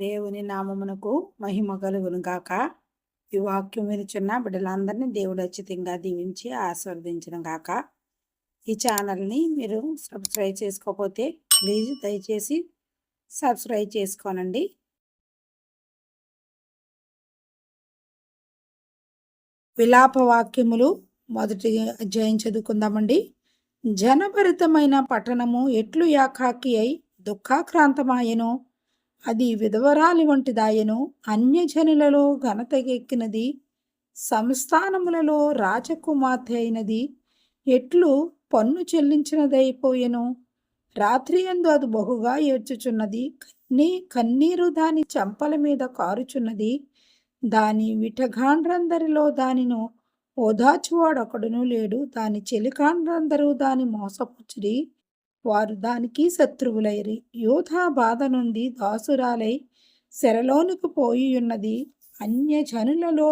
దేవుని నామమునకు మహిమ కలుగును గాక. ఈ వాక్యం వినిచున్న బిడ్డలందరినీ దేవుడు అచ్చితంగా దీవించి ఆస్వాదించడం గాక. ఈ ఛానల్ని మీరు సబ్స్క్రైబ్ చేసుకోకపోతే ప్లీజ్ దయచేసి సబ్స్క్రైబ్ చేసుకోనండి. విలాప వాక్యములు మొదటి అధ్యాయం చదువుకుందామండి. జనభరితమైన పట్టణము ఎట్లు యాకాకి అయి దుఃఖాక్రాంతమాయను? అది విధవరాలి వంటిదాయను అన్యజనులలో ఘనతగెక్కినది సంస్థానములలో రాజకుమార్తె అయినది. ఎట్లు పన్ను చెల్లించినదైపోయెను. రాత్రి ఎందు అది బహుగా ఏడ్చుచున్నది. కన్నీ కన్నీరు దాని చెంపల మీద కారుచున్నది. దాని విటగాండ్రందరిలో దానిను ఓదాచువాడొకడును లేడు. దాని చెలికాండ్రందరూ దాని మోసపుచ్చిరి వారు దానికి శత్రువులైరి. యూథా బాధ నుండి దాసురాలై శరలోనికి పోయి ఉన్నది అన్యజనులలో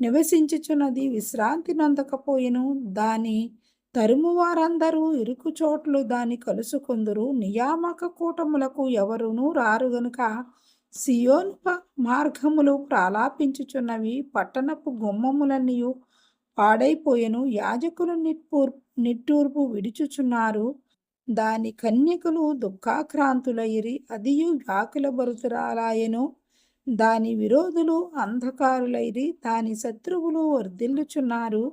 నివసించుచున్నది విశ్రాంతి నందకపోయెను. దాని తరుము వారందరూ ఇరుకు చోట్లు దాని కలుసుకుందరు. నియామక కూటములకు ఎవరునూ రారు గనుక సియోను మార్గములు ప్రాలాపించుచున్నవి. పట్టణపు గుమ్మములన్నీయు పాడైపోయెను. యాజకులు నిట్టూర్పు నిట్టూర్పు విడుచుచున్నారు. దాని కన్యకులు దుఃఖాక్రాంతులైరి అదియు వ్యాకుల బరుతురాలాయను దాని విరోధులు అంధకారులైరి దాని శత్రువులు వర్ధిల్లుచున్నారు.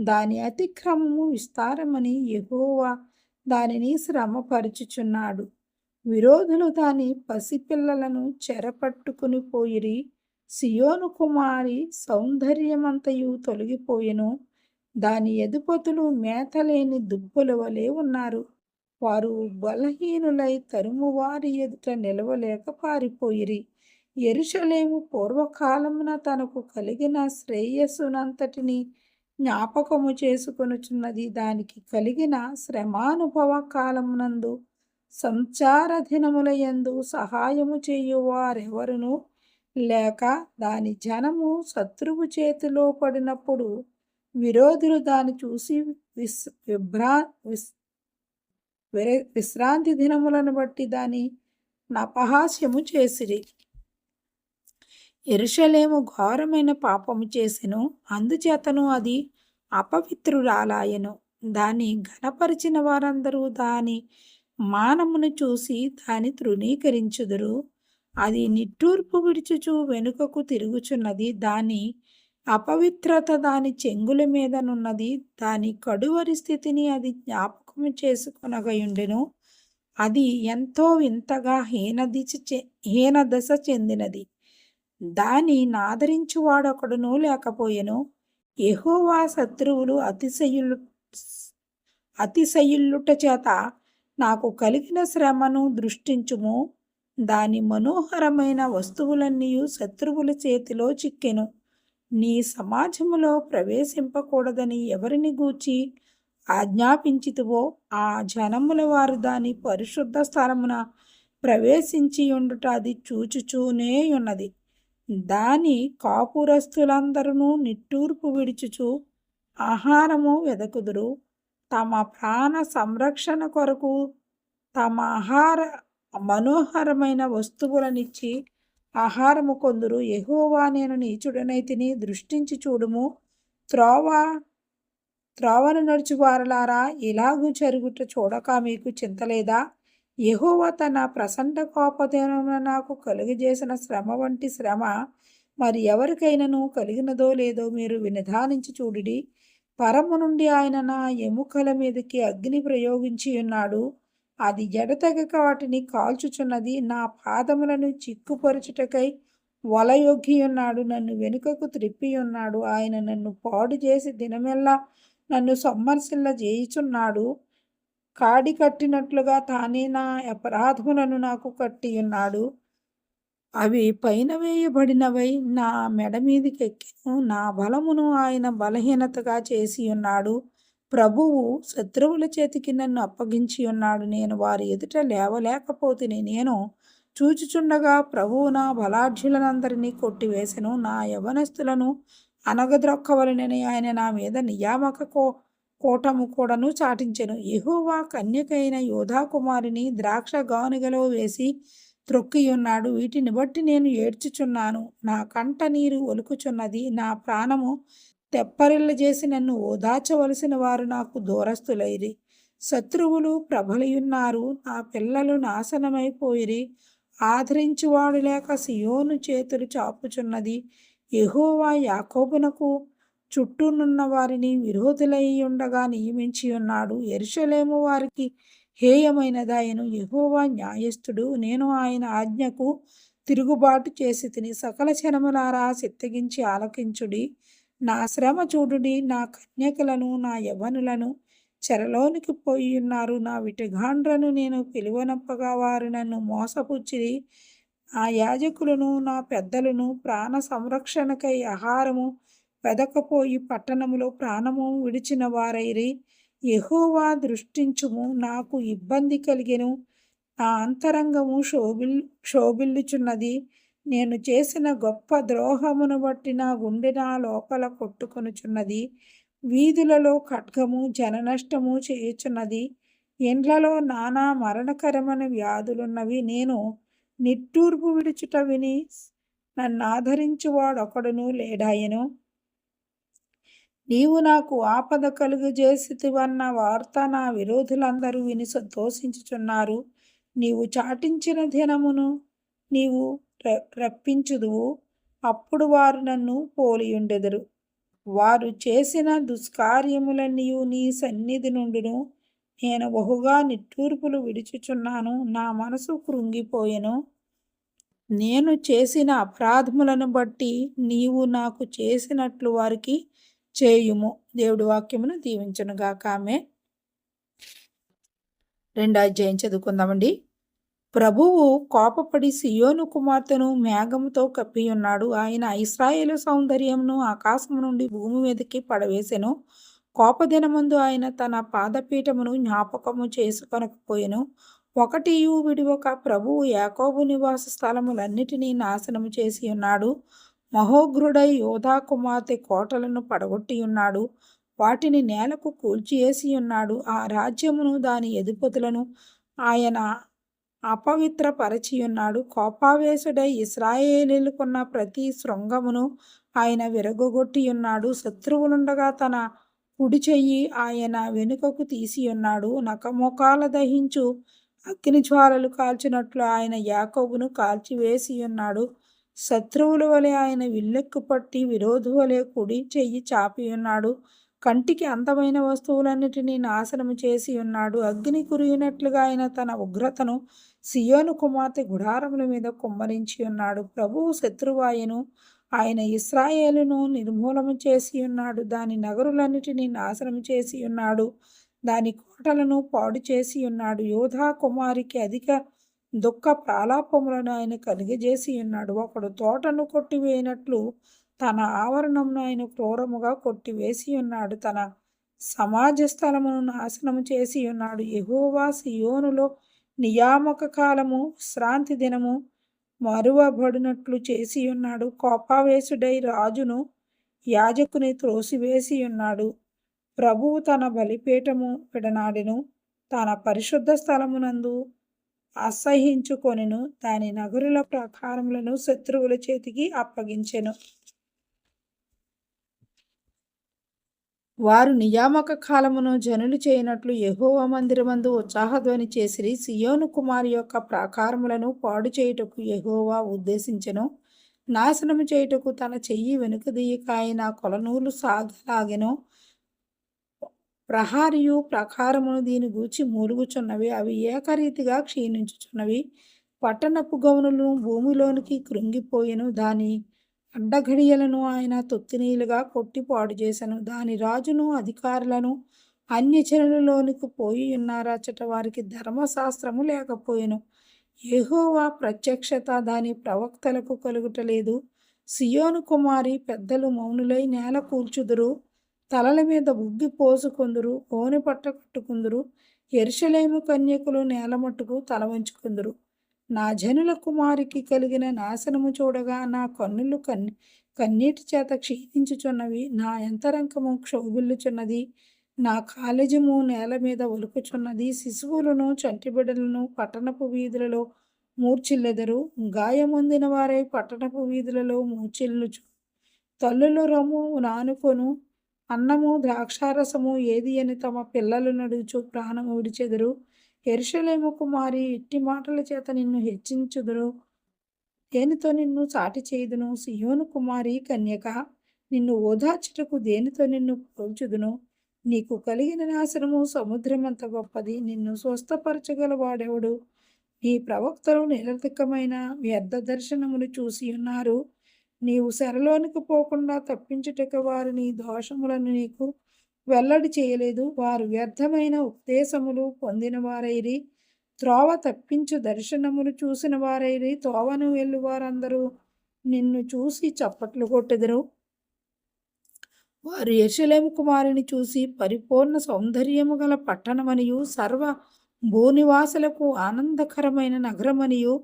దాని అతిక్రమము విస్తారమని ఎహోవా దానిని శ్రమపరుచుచున్నాడు. విరోధులు దాని పసిపిల్లలను చెరపట్టుకుని పోయిరి. సియోను కుమారి సౌందర్యమంతయు తొలగిపోయెను. దాని ఎదుపతులు మేతలేని దుబ్బుల వలె ఉన్నారు. వారు బలహీనులై తరుమువారి ఎదుట నిలవలేక పారిపోయిరి. ఎరుషలేము పూర్వకాలమున తనకు కలిగిన శ్రేయస్సునంతటిని జ్ఞాపకము చేసుకొనుచున్నది. దానికి కలిగిన శ్రమానుభవ కాలమునందు సంచార దినములయందు సహాయము చేయువారెవరును లేక దాని జనము శత్రువు చేతిలో పడినప్పుడు విరోధులు దాన్ని చూసి విస్ విభ్రా విస్ విశ్రాంతి దినములను బట్టి దాని నపహాస్యము చేసిరి. ఎరుషలేము ఘోరమైన పాపము చేసెను అందుచేతను అది అపవిత్రురాలాయను. దాన్ని ఘనపరిచిన వారందరూ దాని మానమును చూసి దాని తృణీకరించుదురు. అది నిట్టూర్పు విడుచుచు వెనుకకు తిరుగుచున్నది దాని అపవిత్రత దాని చెంగుల మీదనున్నది దాని కడువరి స్థితిని అది జ్ఞాపకము చేసుకొనగయుండెను. అది ఎంతో వింతగా హీనదిశ హీనదశ చెందినది. దాని నాదరించువాడొకడును లేకపోయెను. ఎహోవా శత్రువులు అతిశయులు అతిశయుల్లుట చేత నాకు కలిగిన శ్రమను దృష్టించుము. దాని మనోహరమైన వస్తువులన్నీ శత్రువుల చేతిలో చిక్కెను. నీ సమాజములో ప్రవేశింపకూడదని ఎవరిని గూర్చి ఆజ్ఞాపించితువో ఆ జనముల వారు దాని పరిశుద్ధ స్థలమున ప్రవేశించి ఉండుట అది చూచుచూనే ఉన్నది. దాని కాపురస్తులందరూ నిట్టూర్పు విడుచుచు ఆహారము వెదకుదురు. తమ ప్రాణ సంరక్షణ కొరకు తమ ఆహార మనోహరమైన వస్తువులనిచ్చి ఆహారము కొందరు. ఎహోవా నేను నీచుడనైతిని దృష్టించి చూడుము. త్రోవ త్రోవను నడుచువారలారా ఇలాగూ జరుగుట చూడక మీకు చింతలేదా యహోవ తన ప్రసన్న కోపదేనమున నాకు కలుగజేసిన శ్రమ వంటి శ్రమ మరి ఎవరికైనాను కలిగినదో లేదో మీరు వినిధానించి చూడిడి. పరము నుండి ఆయన నా ఎముకల మీదకి అగ్ని ప్రయోగించి ఉన్నాడు. అది ఎడతెగక వాటిని కాల్చుచున్నది. నా పాదములను చిక్కుపరచుటకై వలయొగ్గి ఉన్నాడు. నన్ను వెనుకకు త్రిప్పి ఉన్నాడు. ఆయన నన్ను పాడు చేసి దినమెల్లా నన్ను సమ్మర్శిల్ల చేయుచున్నాడు కాడి కట్టినట్లుగా తానే నా అపరాధములను నాకు కట్టి ఉన్నాడు అవి పైన వేయబడినవై నా మెడ మీదకి ఎక్కిను నా బలమును ఆయన బలహీనతగా చేసి ఉన్నాడు ప్రభువు శత్రువుల చేతికి నన్ను అప్పగించి ఉన్నాడు నేను వారి ఎదుట లేవలేకపోతే నేను చూచుచుండగా ప్రభువు నా బలాఢ్యులనందరినీ కొట్టివేసెను. నా యవనస్తులను అనగద్రొక్కవలనని ఆయన నా మీద నియామక కో కోటము కూడాను చాటించెను. యహోవా కన్యకైన యోధా కుమారిని ద్రాక్ష గానుగలో వేసి త్రొక్కియున్నాడు. వీటిని బట్టి నేను ఏడ్చుచున్నాను. నా కంట నీరు ఒలుకుచున్నది. నా ప్రాణము తెప్పరిల్లజేసి నన్ను ఓదార్చవలసిన వారు నాకు దూరస్తులైరి శత్రువులు ప్రబలియున్నారు. నా పిల్లలు నాశనమైపోయిరి. ఆదరించువాడు లేక సియోను చేతులు చాపుచున్నది. యహోవా యాకోబునకు చుట్టూనున్న వారిని విరోధులై ఉండగా నియమించి ఉన్నాడు. ఎరుషలేము వారికి హేయమైనదాయను యహోవా న్యాయస్థుడు నేను ఆయన ఆజ్ఞకు తిరుగుబాటు చేసి తిని సకల జనములారా సిత్తగించి ఆలకించుడి. నా శ్రమ చూడుడి. నా కన్యకలను నా యవనులను చెరలోనికి పోయి ఉన్నారు. నా విటగాండ్రను నేను పిలువనప్పగా వారు నన్ను మోసపుచ్చిరి. ఆ యాజకులను నా పెద్దలను ప్రాణ సంరక్షణకై ఆహారము వెదకపోయి పట్టణములో ప్రాణము విడిచిన వారైరి. ఎహోవా దృష్టించుము నాకు ఇబ్బంది కలిగెను. నా అంతరంగము శోభిల్ శోభిల్లుచున్నది. నేను చేసిన గొప్ప ద్రోహమును బట్టి నా గుండె నా లోపల కొట్టుకొనుచున్నది. వీధులలో ఖడ్గము జననష్టము చేయుచున్నది. ఇండ్లలో నానా మరణకరమైన వ్యాధులున్నవి. నేను నిట్టూర్పు విడుచుట విని నన్ను ఆదరించువాడొకడును లేడాయను నీవు నాకు ఆపద కలుగజేసివన్న వార్త నా విరోధులందరూ విని సంతోషించుచున్నారు. నీవు చాటించిన దినమును నీవు రప్పించుదువు. అప్పుడు వారు నన్ను పోలియుండెదరు. వారు చేసిన దుష్కార్యములన్నీ నీ సన్నిధి నుండును నేను బహుగా నిట్టూర్పులు విడుచుచున్నాను. నా మనసు కృంగిపోయెను. నేను చేసిన అపరాధములను బట్టి నీవు నాకు చేసినట్లు వారికి చేయుము. దేవుడి వాక్యమును దీవించనుగాక ఆమె రెండో అధ్యాయం చదువుకుందామండి. ప్రభువు కోపపడి సియోను కుమార్తెను మేఘముతో కప్పి ఉన్నాడు ఆయన ఇస్రాయేలు సౌందర్యమును ఆకాశము నుండి భూమి మీదకి పడవేసెను. కోపదినమందు ఆయన తన పాదపీఠమును జ్ఞాపకము చేసుకొనకపోయెను. ఒకటియు విడివక ప్రభువు యాకోబు నివాస స్థలములన్నిటినీ నాశనము చేసి ఉన్నాడు మహోగ్రుడై యోధా కుమార్తె కోటలను పడగొట్టి ఉన్నాడు వాటిని నేలకు కూల్చివేసి ఉన్నాడు ఆ రాజ్యమును దాని ఎదుపతులను ఆయన అపవిత్రపరచి ఉన్నాడు కోపావేశుడై ఇస్రాయేలీలకున్న ప్రతి శృంగమును ఆయన విరగొట్టి ఉన్నాడు శత్రువులుండగా తన కుడి చెయ్యి ఆయన వెనుకకు తీసి ఉన్నాడు. నకమొకాల దహించు అగ్ని జ్వాలలు కాల్చినట్లు ఆయన యాకోబును కాల్చివేసి ఉన్నాడు. శత్రువుల వలె ఆయన విల్లెక్కు పట్టి విరోధు వలె కుడి చెయ్యి చాపి ఉన్నాడు. కంటికి అందమైన వస్తువులన్నిటినీ నాశనము చేసి ఉన్నాడు. అగ్ని కురిగినట్లుగా ఆయన తన ఉగ్రతను సియోను కుమార్తె గుడారముల మీద కుమ్మరించి ఉన్నాడు. ప్రభువు శత్రువాయను ఆయన ఇస్రాయేలును నిర్మూలము చేసి ఉన్నాడు. దాని నగరులన్నిటినీ నాశనం చేసి ఉన్నాడు. దాని కోటలను పాడు చేసి ఉన్నాడు. యోధా కుమారికి అధిక దుఃఖ ప్రాలాపములను ఆయన కలిగజేసి ఉన్నాడు. ఒకడు తోటను కొట్టివేయనట్లు తన ఆవరణమును ఆయన క్రూరముగా కొట్టివేసి ఉన్నాడు. తన సమాజ స్థలమును నాశనము చేసి ఉన్నాడు. ఎహోవా సియోనులో నియామక కాలము శ్రాంతి దినము మరువబడినట్లు చేసి ఉన్నాడు కోపావేశుడై రాజును యాజకుని త్రోసివేసి ఉన్నాడు ప్రభువు తన బలిపీఠము విడనాడిను తన పరిశుద్ధ స్థలమునందు అసహించుకొనిను దాని నగరుల ప్రకారములను శత్రువుల చేతికి అప్పగించెను. వారు నియామక కాలమును జనులు చేయనట్లు యహోవ మందిరమందు ఉత్సాహధ్వని చేసిరి. సియోను కుమారి యొక్క ప్రాకారములను పాడు చేయుటకు యహోవా ఉద్దేశించెను. నాశనము చేయుటకు తన చెయ్యి వెనుకదీయక ఆయన కొలనూలు సాగలాగెను. ప్రహారియు ప్రకారమును దీని గూర్చి మూలుగుచున్నవి. అవి ఏకరీతిగా క్షీణించుచున్నవి. పట్టణపు గవనులు భూమిలోనికి కృంగిపోయెను. దాని అడ్డఘడియలను ఆయన తొత్తినీలుగా కొట్టి పాడు చేశాను. దాని రాజును అధికారులను అన్యజనులలోనికి పోయి ఉన్నారచట వారికి ధర్మశాస్త్రము లేకపోయెను. ఏహోవా ప్రత్యక్షత దాని ప్రవక్తలకు కలుగుటలేదు. సియోను కుమారి పెద్దలు మౌనులై నేల కూల్చుదురు తలల మీద బుగ్గి పోసుకుందురు ఓని పట్ట కట్టుకుందురు ఎరుషలేము కన్యకులు నేలమట్టుకు తల వంచుకుందురు. నా జనుల కుమారికి కలిగిన నాశనము చూడగా నా కన్నులు కన్ని కన్నీటి చేత క్షీణించుచున్నవి. నా యంతరంకము క్షోభిల్లుచున్నది. నా కాలేజము నేల మీద ఒలుకుచున్నది. శిశువులను చంటిబిడ్డలను పట్టణపు వీధులలో మూర్చిల్లెదరు. గాయమొందిన వారై పట్టణపు వీధులలో మూర్చిల్లుచు తల్లులు రొమ్ము నానుకొను. అన్నము ద్రాక్షారసము ఏది అని తమ పిల్లలు నడుచు ప్రాణము విడిచెదరు. ఎరుషలేము కుమారి ఇట్టి మాటల చేత నిన్ను హెచ్చించుదురు. దేనితో నిన్ను సాటి చేయుదును? సియోను కుమారి కన్యక నిన్ను ఓదార్చుటకు దేనితో నిన్ను పోల్చుదును? నీకు కలిగిన నాశనము సముద్రమంత గొప్పది. నిన్ను స్వస్థపరచగల వాడెవడు నీ ప్రవక్తలు నిరర్థకమైన వ్యర్థ దర్శనములు చూసి ఉన్నారు. నీవు శరలోనికి పోకుండా తప్పించుటకు వారిని దోషములను నీకు వెల్లడి చేయలేదు. వారు వ్యర్థమైన ఉపదేశములు పొందినవారైరి. త్రోవ తప్పించు దర్శనములు చూసిన వారైరి తోవను వెళ్ళువారందరూ నిన్ను చూసి చప్పట్లు కొట్టెదరు. వారు యెరూషలేము కుమారుని చూసి పరిపూర్ణ సౌందర్యము గల పట్టణమనియు సర్వ భూనివాసులకు ఆనందకరమైన నగరమనియు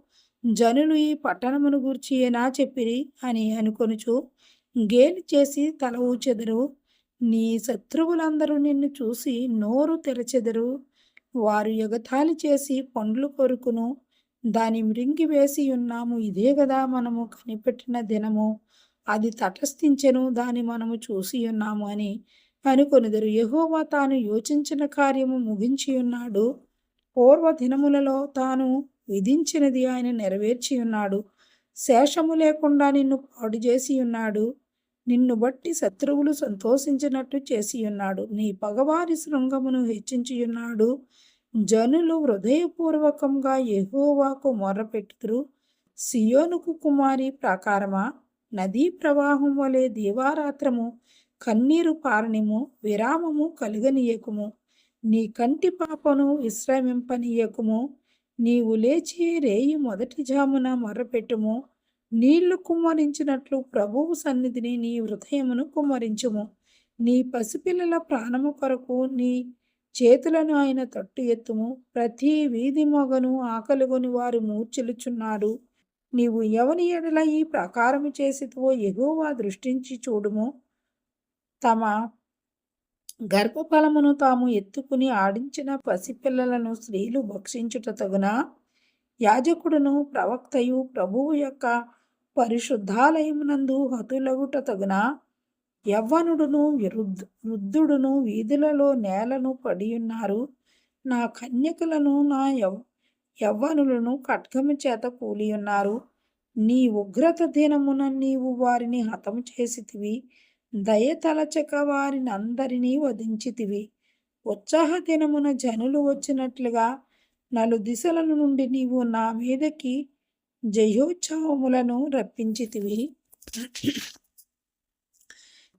జనులు ఈ పట్టణమును గూర్చి ఏనా చెప్పిరి అని అనుకొనుచు గేలి చేసి తల ఊచెదరు. నీ శత్రువులందరూ నిన్ను చూసి నోరు తెరచెదరు. వారు ఎగతాళి చేసి పండ్లు కొరుకును. దాని మృంగి వేసి ఉన్నాము. ఇదే కదా మనము కనిపెట్టిన దినము. అది తటస్థించెను. దాని మనము చూసి ఉన్నాము అని అనుకొనిదరు. యహోవా తాను యోచించిన కార్యము ముగించి ఉన్నాడు. పూర్వ దినములలో తాను విధించినది ఆయన నెరవేర్చి ఉన్నాడు. శేషము లేకుండా నిన్ను పాడు చేసి ఉన్నాడు. నిన్ను బట్టి శత్రువులు సంతోషించినట్టు చేసియున్నాడు. నీ పగవారి శృంగమును హెచ్చించియున్నాడు. జనులు హృదయపూర్వకంగా ఎహోవాకు మొర్రపెట్టుతురు సియోనుకు కుమారి ప్రాకారమా? నదీ ప్రవాహం వలె దీవారాత్రము కన్నీరు పారణిము విరామము కలుగనీయకుము. నీ కంటి పాపను విశ్రమింపనీయకుము. నీవు లేచి రేయి మొదటి జామున మొర్రపెట్టుము నీళ్ళు కుమ్మరించినట్లు ప్రభువు సన్నిధిని నీ హృదయమును కుమ్మరించుము. నీ పసిపిల్లల ప్రాణము కొరకు నీ చేతులను ఆయన తట్టు ఎత్తుము. ప్రతి వీధి మొగను ఆకలిగొని వారు మూర్చిలుచున్నారు. నీవు ఎవని ఎడల ఈ ప్రకారము చేసితువో ఎగువ దృష్టించి చూడుము. తమ గర్భఫలమును తాము ఎత్తుకుని ఆడించిన పసిపిల్లలను స్త్రీలు భక్షించుట తగునా? యాజకుడును ప్రవక్తయు ప్రభువు యొక్క పరిశుద్ధాలయమునందు హతులగుట తగున యవ్వనుడును వృద్ధుడును వీధులలో నేలను పడియున్నారు. నా కన్యకలను నా యవ్ యవ్వనులను ఖడ్గము చేత కూలియున్నారు. నీ ఉగ్రత దినమున నీవు వారిని హతము చేసితివి. దయ తలచక వారిని అందరినీ వధించితివి. ఉత్సాహ దినమున జనులు వచ్చినట్లుగా నలు దిశల నుండి నీవు నా మీదకి జయోత్సవములను రప్పించితివి.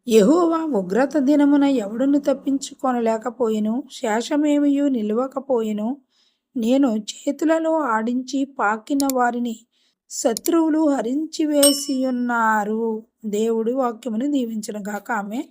యహోవా ఉగ్రత దినమున ఎవడును తప్పించుకొనలేకపోయిను? శేషమేమియు నిలవకపోయిను? నేను చేతులలో ఆడించి పాకిన వారిని శత్రువులు హరించి దేవుడు దేవుడి వాక్యమును దీవించిన గాక ఆమె